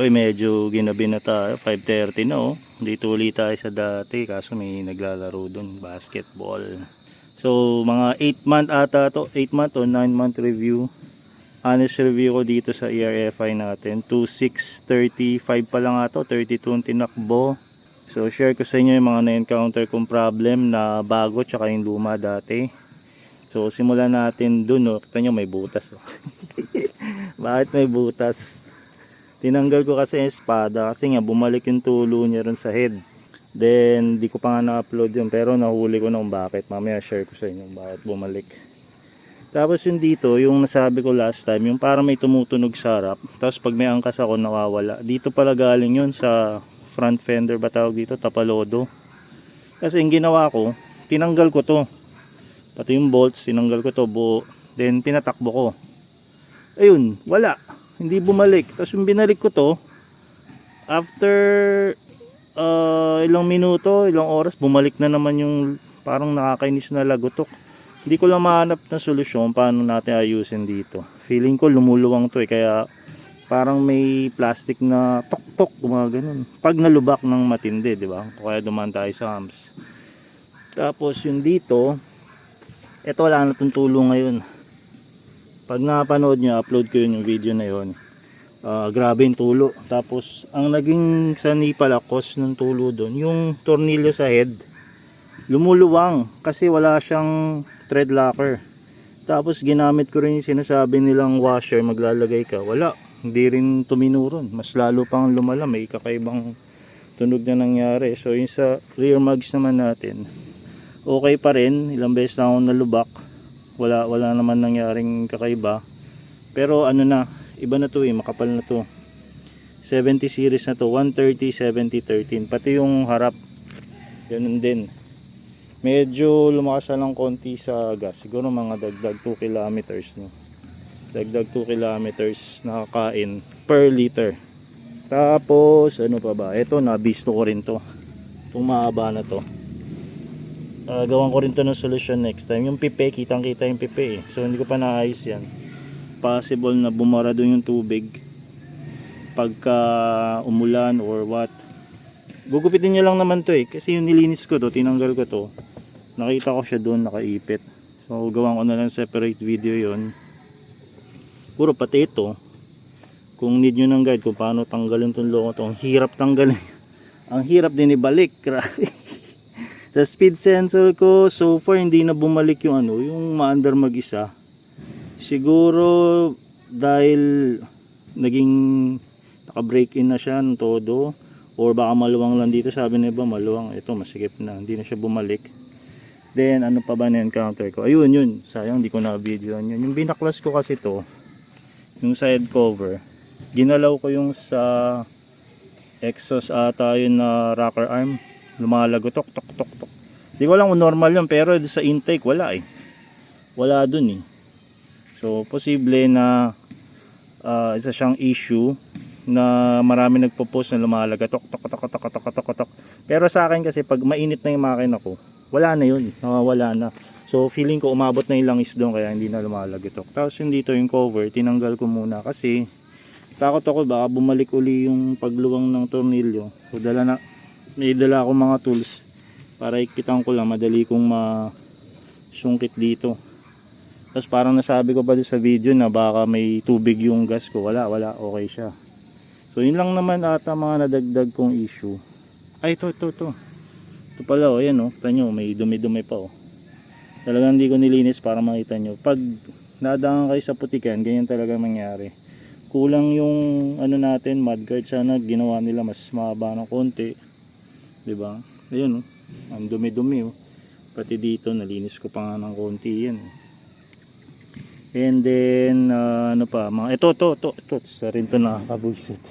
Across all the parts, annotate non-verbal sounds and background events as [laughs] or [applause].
Uy, medyo ginabi na tayo. 5.30 na oh. Dito ulit tayo sa dati kaso may naglalaro dun. Basketball. So, mga 8 month ata to. 8 month o 9 month review. Honest review ko dito sa ERFI natin. 2635 pa lang ato. 32 ang tinakbo. So, share ko sa inyo yung mga na-encounter kong problem na bago tsaka yung luma dati. So, simulan natin dun. Oh. Kita nyo, may butas. Oh. [laughs] Bakit may butas? Tinanggal ko kasi espada kasi nga bumalik yung tulo niya ron sa head. Then, di ko pa nga na-upload yun pero nahuli ko na kung bakit. Mamaya share ko sa inyo bakit bumalik. Tapos yung dito, yung nasabi ko last time, yung parang may tumutunog sa harap. Tapos pag may angkas ako, nawawala. Dito pala galing yun sa front fender ba tawag dito, tapalodo. Kasi yung ginawa ko, tinanggal ko to. Pati yung bolts, tinanggal ko to buo. Then, tinatakbo ko. Ayun, wala hindi bumalik. Tapos yung binalik ko to, after uh, ilang minuto, ilang oras, bumalik na naman yung parang nakakainis na lagotok. Hindi ko lang mahanap ng solusyon paano natin ayusin dito. Feeling ko lumuluwang to eh, kaya parang may plastic na tok-tok, mga ganun. Pag nalubak ng matindi, di ba? Kaya dumaan tayo sa hams. Tapos yung dito, eto wala na tulong ngayon pag napanood nyo, upload ko yun yung video na yun. Ah, grabe yung tulo. Tapos, ang naging sani pala, cause ng tulo doon, yung tornilyo sa head, lumuluwang kasi wala siyang thread locker. Tapos, ginamit ko rin yung sinasabi nilang washer, maglalagay ka. Wala, hindi rin tuminuron. Mas lalo pang lumala, may kakaibang tunog na nangyari. So, yung sa rear mags naman natin, okay pa rin. Ilang beses na akong nalubak wala wala naman nangyaring kakaiba. Pero ano na iba na to eh makapal na to. 70 series na to 130 70 13 pati yung harap yun din. Medyo lumakas na lang konti sa gas. Siguro mga dagdag 2 kilometers no? Dagdag 2 kilometers nakakain per liter. Tapos ano pa ba? Ito nabisto ko rin to. Itong mahaba na to uh, gawan ko rin to ng solution next time. Yung pipe kitang kita yung pipe eh. so hindi ko pa naayos yan. Possible na bumara doon yung tubig pagka umulan or what. Gugupitin nyo lang naman to eh. Kasi yung nilinis ko to tinanggal ko to nakita ko siya doon nakaipit. So gawan ko na lang separate video yon puro pati ito. Kung need nyo ng guide kung paano tanggalin tong loko to ang hirap tanggalin. [laughs] Ang hirap din ibalik. Grabe sa speed sensor ko so far hindi na bumalik yung ano yung maandar mag isa siguro dahil naging naka break in na siya ng todo or baka maluwang lang dito sabi na iba maluwang. Ito masikip na hindi na siya bumalik. Then ano pa ba na encounter ko? Ayun yun. Sayang hindi ko na video yun yung binaklas ko kasi to yung side cover ginalaw ko yung sa exhaust ata yun na rocker arm lumalago tok tok tok tok. Hindi ko alam kung normal yun pero sa intake wala eh. Wala dun eh. So posible na uh, isa siyang issue na marami nagpo-post na lumalaga tok tok tok tok tok tok tok pero sa akin kasi pag mainit na yung makina ko wala na yun. Nawawala na. So feeling ko umabot na yung langis doon kaya hindi na lumalagitok tapos yung dito yung cover tinanggal ko muna kasi takot ako baka bumalik uli yung pagluwang ng tornilyo. So dala na may dala ako mga tools para ikitan ko lang. Madali kong masungkit dito. Tapos parang nasabi ko pa sa video na baka may tubig yung gas ko. Wala wala. Okay siya. So yun lang naman ata mga nadagdag kong issue. Ay ito ito ito ito pala o oh, yan o oh. nyo may dumi dumi pa o oh. talagang hindi ko nilinis para makita nyo. Pag nadaan kayo sa putikan ganyan talaga mangyari. Kulang yung ano natin mudguard. Sana ginawa nila mas mahaba ng konti 'di ba? Ayun oh. Ang dumi-dumi oh. Pati dito nalinis ko pa nga ng konti 'yan. And then uh, ano pa, mga ito to to to sa rin to nakakabugsit.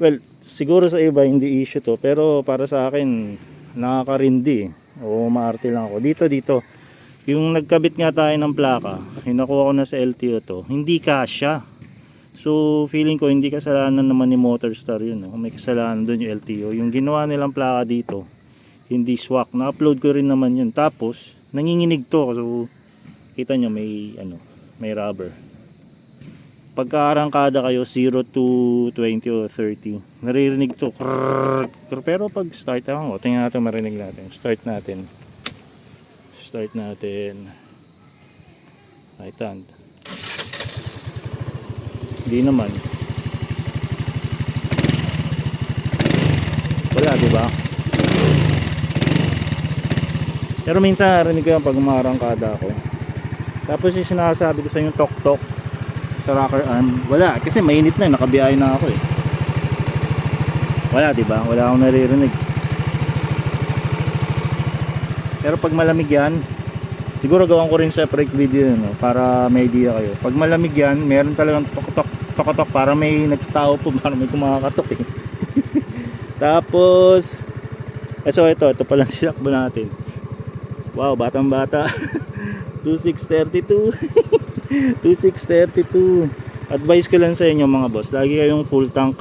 Well, siguro sa iba hindi issue to, pero para sa akin nakakarindi. O maarte lang ako. Dito dito. Yung nagkabit nga tayo ng plaka, hinakuha ko na sa LTO to, hindi kasya. So feeling ko hindi kasalanan naman ni Motorstar yun. No? May kasalanan doon yung LTO. Yung ginawa nilang plaka dito, hindi swak. Na-upload ko rin naman yun. Tapos, nanginginig to. So, kita nyo may, ano, may rubber. pagkaarangkada kayo 0 to 20 o 30 naririnig to krrrr, pero pag start ako tingnan natin marinig natin start natin start natin right hand hindi naman. Wala di ba? Pero minsan narinig ko yan pag umarangkada ako. Tapos yung sinasabi ko sa inyo tok tok sa rocker arm wala. Kasi mainit na nakabiyahe na ako eh. Wala di ba? Wala akong naririnig. Pero pag malamig yan siguro gawan ko rin separate video yun no, para may idea kayo. Pag malamig yan meron talagang tok tok tok tok para may nagtao po [laughs] para may kumakatok eh. [laughs] Tapos eh, so ito ito pala [laughs] sinakbo natin. Wow batang bata. 2632 2632 advice ko lang sa inyo mga boss lagi kayong full tank.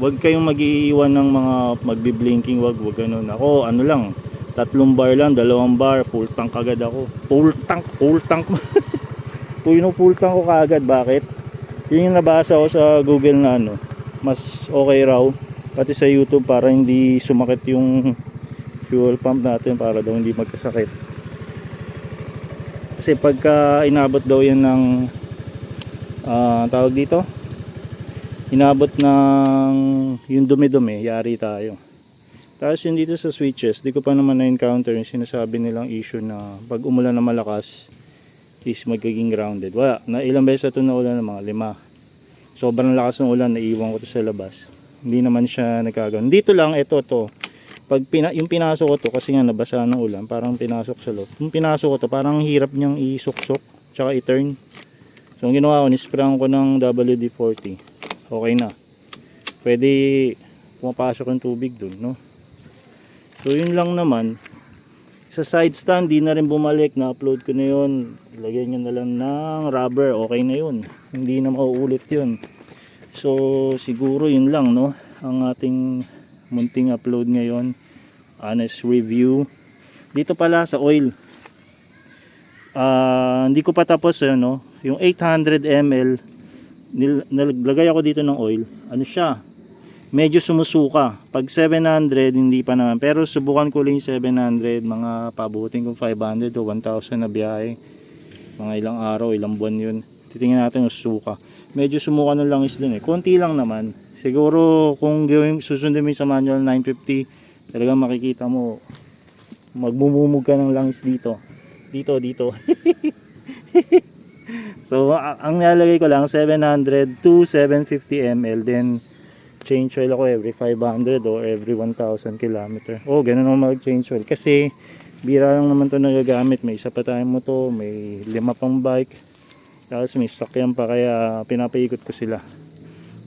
Wag kayong mag-iiwan ng mga magbi-blinking wag wag ganun. Ako ano lang tatlong bar lang dalawang bar full tank agad ako. Full tank full tank. Puno full tank ko kaagad. Bakit yun yung nabasa ko sa google na ano mas okay raw. Pati sa youtube para hindi sumakit yung fuel pump natin para daw hindi magkasakit. Kasi pagka inabot daw yan ng ah, tawag dito? Inabot ng yung dumi-dumi yari tayo. Tapos yung dito sa switches di ko pa naman na-encounter yung sinasabi nilang issue na pag umulan na malakas is magiging grounded. Wala na ilang beses ito na ulan ng mga lima. Sobrang lakas ng ulan naiwan ko to sa labas. Hindi naman siya nagkagano dito lang ito to. Pag pina, yung pinasok ko to kasi nga nabasa ng ulan parang pinasok sa loob. Yung pinasok ko to parang hirap niyang isuksok tsaka i-turn. So ang ginawa ko nisprayan ko ng WD-40 okay na. Pwede pumapasok yung tubig dun no? So yun lang naman sa side stand di na rin bumalik. Na upload ko na yun. Lagyan nyo na lang ng rubber. Okay na yun. Hindi na mauulit yun. So siguro yun lang no? Ang ating munting upload ngayon. Honest review. Dito pala sa oil. Ah, hindi ko pa tapos ano yung 800 ml nil, nilagay ako dito ng oil. Ano siya medyo sumusuka. Pag 700 hindi pa naman. Pero subukan ko lang yung 700 mga pabutin ko 500 o 1000 na biyahe. Mga ilang araw ilang buwan yun. Titingnan natin yung suka medyo sumuka ng langis dun eh. Konti lang naman. Siguro kung gawin susundin mo sa manual 950 talagang makikita mo magmumumog ka ng langis dito. Dito dito. [laughs] So ang nilalagay ko lang 700 to 750 ml then change oil ako every 500 or every 1000 kilometer. Oh ganun ako mag change oil. Kasi bira lang naman to nagagamit. May isa pa tayong moto may lima pang bike. Tapos may sakyan pa kaya pinapaikot ko sila.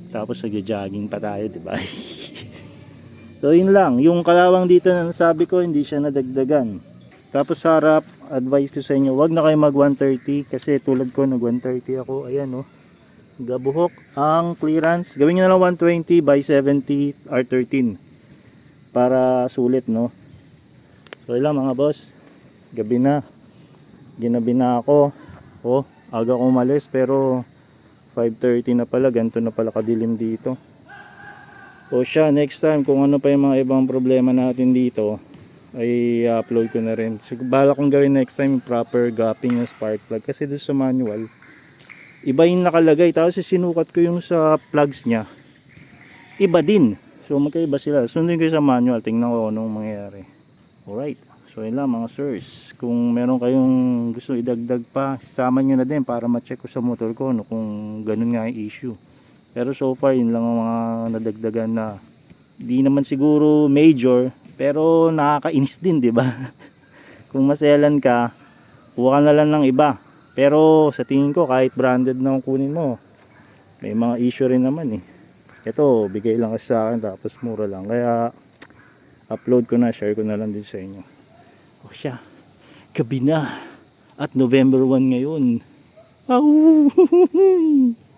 Tapos nagja-jogging pa tayo di ba? [laughs] So yun lang. Yung kalawang dito na sabi ko hindi siya nadagdagan. Tapos sa harap advice ko sa inyo wag na kayo mag 130 kasi tulad ko nag 130 ako. Ayan oh gabuhok ang clearance. Gawin nyo na lang 120 by 70 R13 para sulit no? So yun mga boss. Gabi na. Ginabi na ako. Oh aga ko umalis pero 5.30 na pala. Ganito na pala kadilim dito. O siya next time kung ano pa yung mga ibang problema natin dito ay upload ko na rin. So, bala kong gawin next time proper gapping ng spark plug. Kasi doon sa manual iba yung nakalagay tapos sinukat ko yung sa plugs nya iba din. So magkaiba sila. Sundin ko sa manual tingnan ko anong mangyayari. Alright. So yun lang mga sirs. Kung meron kayong gusto idagdag pa sama nyo na din para ma-check ko sa motor ko no, kung ganun nga yung issue. Pero so far yun lang ang mga nadagdagan na di naman siguro major pero nakakainis din di ba? [laughs] Kung maselan ka kuha ka na lang ng iba pero sa tingin ko kahit branded na kunin mo may mga issue rin naman eh. Ito bigay lang kasi sa akin tapos mura lang. Kaya upload ko na share ko na lang din sa inyo. O siya gabi na at November 1 ngayon. Au! [laughs]